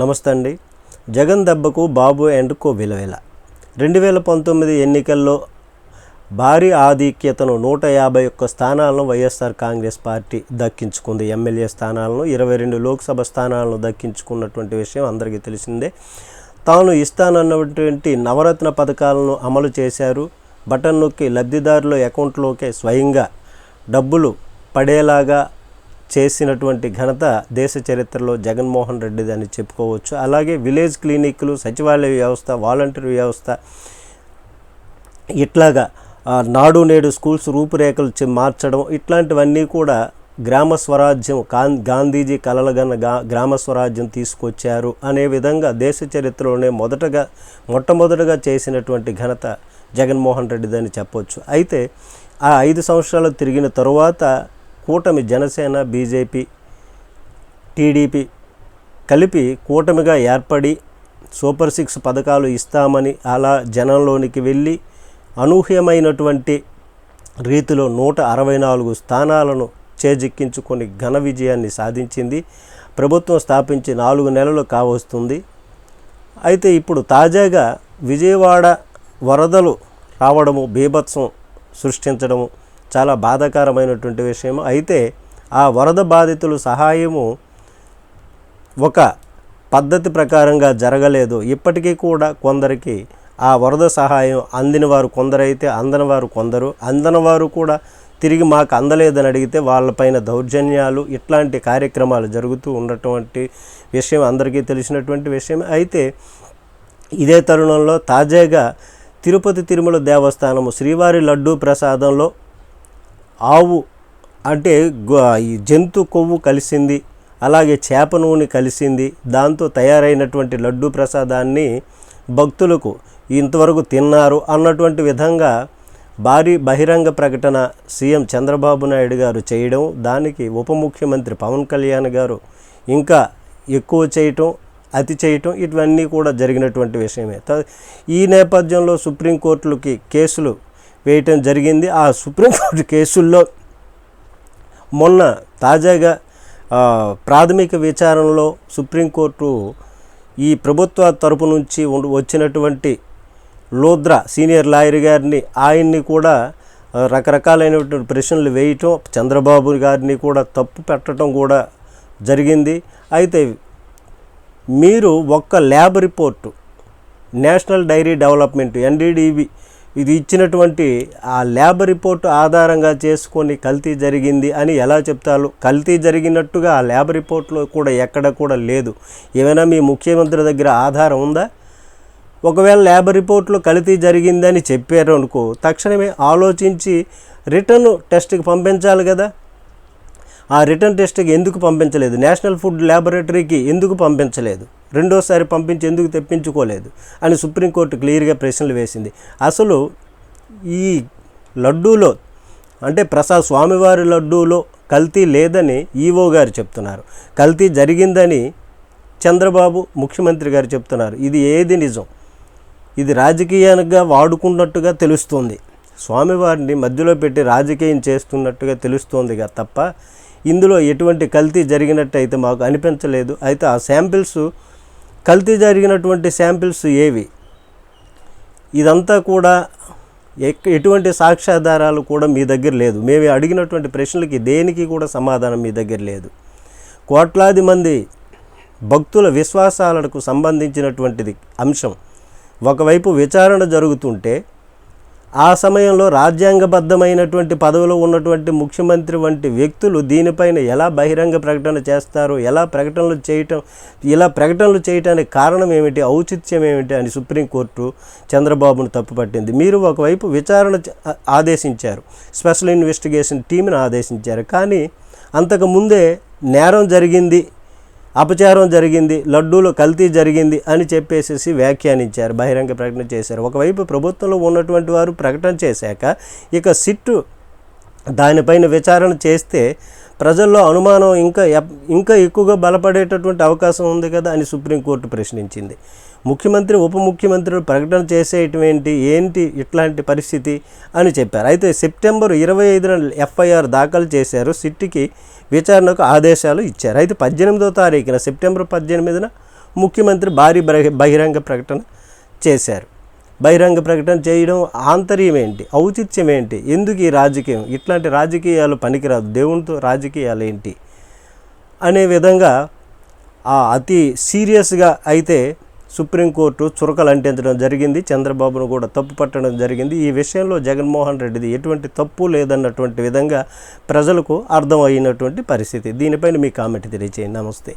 నమస్తే అండి. జగన్ దెబ్బకు బాబు అండ్ కో రెండు వేల పంతొమ్మిది ఎన్నికల్లో భారీ ఆధిక్యతను నూట యాభై ఒక్క స్థానాలను వైఎస్ఆర్ కాంగ్రెస్ పార్టీ దక్కించుకుంది. ఎమ్మెల్యే స్థానాలను ఇరవై రెండు లోక్సభ స్థానాలను దక్కించుకున్నటువంటి విషయం అందరికీ తెలిసిందే. తాను ఇస్తానన్నటువంటి నవరత్న పథకాలను అమలు చేశారు. బటన్ నొక్కి లబ్ధిదారుల అకౌంట్లోకే స్వయంగా డబ్బులు పడేలాగా చేసినటువంటి ఘనత దేశ చరిత్రలో జగన్మోహన్ రెడ్డిది అని చెప్పుకోవచ్చు. అలాగే విలేజ్ క్లినిక్లు సచివాలయ వ్యవస్థ వాలంటీర్ వ్యవస్థ ఇట్లాగా నాడు నేడు స్కూల్స్ రూపురేఖలు మార్చడం ఇట్లాంటివన్నీ కూడా గ్రామ స్వరాజ్యం కాన్ గాంధీజీ కలలుగన్న గా గ్రామ స్వరాజ్యం తీసుకొచ్చారు. అనే విధంగా దేశ చరిత్రలోనే మొదటగా మొట్టమొదటగా చేసినటువంటి ఘనత జగన్మోహన్ రెడ్డిదని చెప్పొచ్చు. అయితే ఆ ఐదు సంవత్సరాలు తిరిగిన తరువాత కూటమి జనసేన బీజేపీ టీడీపీ కలిపి కూటమిగా ఏర్పడి సూపర్ సిక్స్ పథకాలు ఇస్తామని అలా జనంలోనికి వెళ్ళి అనూహ్యమైనటువంటి రీతిలో నూట అరవై నాలుగు స్థానాలను చేజిక్కించుకొని ఘన విజయాన్ని సాధించింది. ప్రభుత్వం స్థాపించి నాలుగు నెలలు కావస్తుంది. అయితే ఇప్పుడు తాజాగా విజయవాడ వరదలు రావడము బీభత్సం సృష్టించడము చాలా బాధాకరమైనటువంటి విషయం అయితే ఆ వరద బాధితులు సహాయము ఒక పద్ధతి ప్రకారంగా జరగలేదు. ఇప్పటికీ కూడా కొందరికి ఆ వరద సహాయం అందిన వారు కొందరైతే అందని వారు కొందరు. అందని వారు కూడా తిరిగి మాకు అందలేదని అడిగితే వాళ్ళపైన దౌర్జన్యాలు ఇట్లాంటి కార్యక్రమాలు జరుగుతూ ఉన్నటువంటి విషయం అందరికీ తెలిసినటువంటి విషయం. అయితే ఇదే తరుణంలో తాజాగా తిరుపతి తిరుమల దేవస్థానము శ్రీవారి లడ్డూ ప్రసాదంలో ఆవు అంటే ఈ జంతు కొవ్వు కలిసింది అలాగే చేప నూనె కలిసింది దాంతో తయారైనటువంటి లడ్డూ ప్రసాదాన్ని భక్తులకు ఇంతవరకు తిన్నారు అన్నటువంటి విధంగా భారీ బహిరంగ ప్రకటన సీఎం చంద్రబాబు నాయుడు గారు చేయడం దానికి ఉప ముఖ్యమంత్రి పవన్ కళ్యాణ్ గారు ఇంకా ఎక్కువ చేయటం అతి చేయటం ఇవన్నీ కూడా జరిగినటువంటి విషయమే. ఈ నేపథ్యంలో సుప్రీంకోర్టులకి కేసులు వేయటం జరిగింది. ఆ సుప్రీంకోర్టు కేసుల్లో మొన్న తాజాగా ప్రాథమిక విచారణలో సుప్రీంకోర్టు ఈ ప్రభుత్వ తరపు నుంచి వచ్చినటువంటి లోద్రా సీనియర్ లాయర్ గారిని ఆయన్ని కూడా రకరకాలైనటువంటి ప్రశ్నలు వేయటం చంద్రబాబు గారిని కూడా తప్పు పెట్టడం కూడా జరిగింది. అయితే మీరు ఒక్క lab report national dairy development NDDB ఇది ఇచ్చినటువంటి ఆ ల్యాబ్ రిపోర్ట్ ఆధారంగా చేసుకొని కల్తీ జరిగింది అని ఎలా చెప్తారు? కల్తీ జరిగినట్టుగా ఆ ల్యాబ్ రిపోర్ట్లో కూడా ఎక్కడ కూడా లేదు. ఏమైనా మీ ముఖ్యమంత్రి దగ్గర ఆధారం ఉందా? ఒకవేళ ల్యాబ్ రిపోర్ట్లో కల్తీ జరిగిందని చెప్పారు అనుకో తక్షణమే ఆలోచించి రిటర్న్ టెస్ట్కి పంపించాలి కదా. ఆ రిటర్న్ టెస్ట్కి ఎందుకు పంపించలేదు? నేషనల్ ఫుడ్ ల్యాబొరేటరీకి ఎందుకు పంపించలేదు? రెండోసారి పంపించి ఎందుకు తెప్పించుకోలేదు అని సుప్రీంకోర్టు క్లియర్గా ప్రశ్నలు వేసింది. అసలు ఈ లడ్డూలో అంటే ప్రసాద్ స్వామివారి లడ్డూలో కల్తీ లేదని ఈవో గారు చెప్తున్నారు. కల్తీ జరిగిందని చంద్రబాబు ముఖ్యమంత్రి గారు చెప్తున్నారు. ఇది ఏది నిజం? ఇది రాజకీయంగా వాడుకున్నట్టుగా తెలుస్తోంది. స్వామివారిని మధ్యలో పెట్టి రాజకీయం చేస్తున్నట్టుగా తెలుస్తోందిగా తప్ప ఇందులో ఎటువంటి కల్తీ జరిగినట్టయితే మాకు అనిపించలేదు. అయితే ఆ శాంపిల్స్ కల్తీ జరిగినటువంటి శాంపిల్స్ ఏవి? ఇదంతా కూడా ఎక్- ఎటువంటి సాక్ష్యాధారాలు కూడా మీ దగ్గర లేదు. మేము అడిగినటువంటి ప్రశ్నలకి దేనికి కూడా సమాధానం మీ దగ్గర లేదు. కోట్లాది మంది భక్తుల విశ్వాసాలకు సంబంధించినటువంటిది అంశం. ఒకవైపు విచారణ జరుగుతుంటే ఆ సమయంలో రాజ్యాంగబద్ధమైనటువంటి పదవిలో ఉన్నటువంటి ముఖ్యమంత్రి వంటి వ్యక్తులు దీనిపైన ఎలా బహిరంగ ప్రకటన చేస్తారు? ఎలా ప్రకటనలు చేయటం? ఇలా ప్రకటనలు చేయటానికి కారణం ఏమిటి? ఔచిత్యం ఏమిటి? అని సుప్రీంకోర్టు చంద్రబాబును తప్పుపట్టింది మీరు ఒకవైపు విచారణ ఆదేశించారు. స్పెషల్ ఇన్వెస్టిగేషన్ టీంని ఆదేశించారు. కానీ అంతకు ముందే నేరం జరిగింది అపచారం జరిగింది లడ్డూలు కల్తీ జరిగింది అని చెప్పేసేసి వ్యాఖ్యానించారు బహిరంగ ప్రకటన చేశారు. ఒకవైపు ప్రభుత్వంలో ఉన్నటువంటి వారు ప్రకటన చేశాక ఇక సిట్టు దానిపైన విచారణ చేస్తే ప్రజల్లో అనుమానం ఇంకా ఎప్- ఇంకా ఎక్కువగా బలపడేటటువంటి అవకాశం ఉంది కదా అని సుప్రీంకోర్టు ప్రశ్నించింది. ముఖ్యమంత్రి ఉప ముఖ్యమంత్రులు ప్రకటన చేసేటువంటి ఏంటి ఇట్లాంటి పరిస్థితి అని చెప్పారు. అయితే సెప్టెంబర్ ఇరవై ఐదున ఎఫ్ఐఆర్ దాఖలు చేశారు. సిట్టికి విచారణకు ఆదేశాలు ఇచ్చారు. అయితే పద్దెనిమిదో తారీఖున సెప్టెంబర్ పద్దెనిమిదిన ముఖ్యమంత్రి భారీ బహిరంగ ప్రకటన చేశారు. బహిరంగ ప్రకటన చేయడం ఆంతర్యం ఏంటి? ఔచిత్యం ఏంటి? ఎందుకు ఈ రాజకీయం? ఇట్లాంటి రాజకీయాలు పనికిరాదు. దేవునితో రాజకీయాలు ఏంటి? అనే విధంగా ఆ అతి సీరియస్గా అయితే సుప్రీంకోర్టు చురకలు అంటించడం జరిగింది. చంద్రబాబును కూడా తప్పు పట్టడం జరిగింది. ఈ విషయంలో జగన్మోహన్ రెడ్డిది ఎటువంటి తప్పు లేదన్నటువంటి విధంగా ప్రజలకు అర్థం అయినటువంటి పరిస్థితి. దీనిపైన మీ కామెంట్ తెలియచేయండి. నమస్తే.